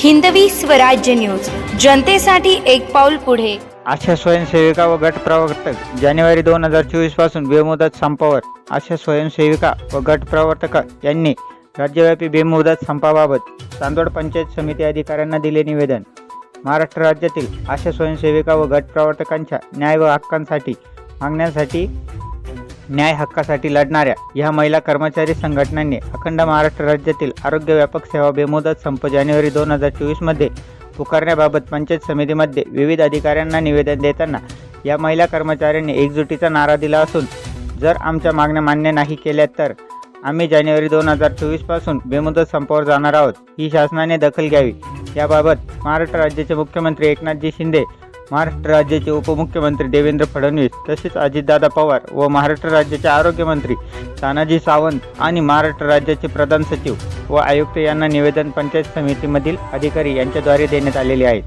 Hindavi Swarajya news. जनतेसाठी एक पाऊल पुढे. आशा स्वयंसेविका व गट प्रवर्तक. जानेवारी दोन हजार चोवीसपासून बेमुदत संपावर. आशा स्वयंसेविका व गट प्रवर्तक यांनी राज्यव्यापी बेमुदत संपाबाबत चांदोड पंचायत समिती अधिकाऱ्यांना दिले निवेदन. महाराष्ट्र राज्यातील आशा स्वयंसेविका व गट प्रवर्तकांच्या न्याय व हक्कांसाठी मागण्यासाठी न्याय हक्कासाठी लढणाऱ्या ह्या महिला कर्मचारी संघटनांनी अखंड महाराष्ट्र राज्यातील आरोग्य व्यापक सेवा बेमुदत संप जानेवारी दोन हजार चोवीसमध्ये पुकारण्याबाबत पंचायत समितीमध्ये विविध अधिकाऱ्यांना निवेदन देताना या महिला कर्मचाऱ्यांनी एकजुटीचा नारा दिला असून जर आमच्या मागण्या मान्य नाही केल्या तर आम्ही जानेवारी दोन हजार चोवीसपासून बेमुदत संपावर जाणार आहोत ही शासनाने दखल घ्यावी. याबाबत महाराष्ट्र राज्याचे मुख्यमंत्री एकनाथजी शिंदे महाराष्ट्र राज्याचे उपमुख्यमंत्री देवेंद्र फडणवीस तसेच अजितदादा पवार व महाराष्ट्र राज्याचे आरोग्यमंत्री तानाजी सावंत आणि महाराष्ट्र राज्याचे प्रधान सचिव व आयुक्त यांना निवेदन पंचायत समितीमधील अधिकारी यांच्याद्वारे देण्यात आलेले आहे.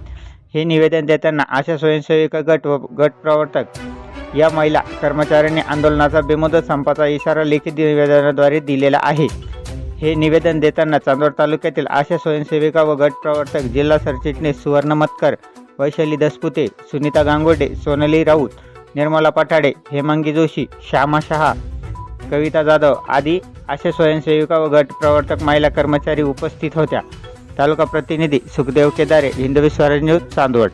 हे निवेदन देताना आशा स्वयंसेविका गट व गट प्रवर्तक या महिला कर्मचाऱ्यांनी आंदोलनाचा बेमुदत संपाचा इशारा लिखित निवेदनाद्वारे दिलेला आहे. हे निवेदन देताना चांदवड तालुक्यातील आशा स्वयंसेविका व गट प्रवर्तक जिल्हा सरचिटणीस सुवर्ण मतकर वैशाली दसपुते सुनीता गांगोटे सोनाली राऊत निर्मला पठाडे हेमांगी जोशी श्यामा शहा कविता जाधव आदी असे स्वयंसेविका व गट प्रवर्तक महिला कर्मचारी उपस्थित होत्या. तालुका प्रतिनिधी सुखदेव केदारे हिंदवी स्वराज न्यूज चांदवड.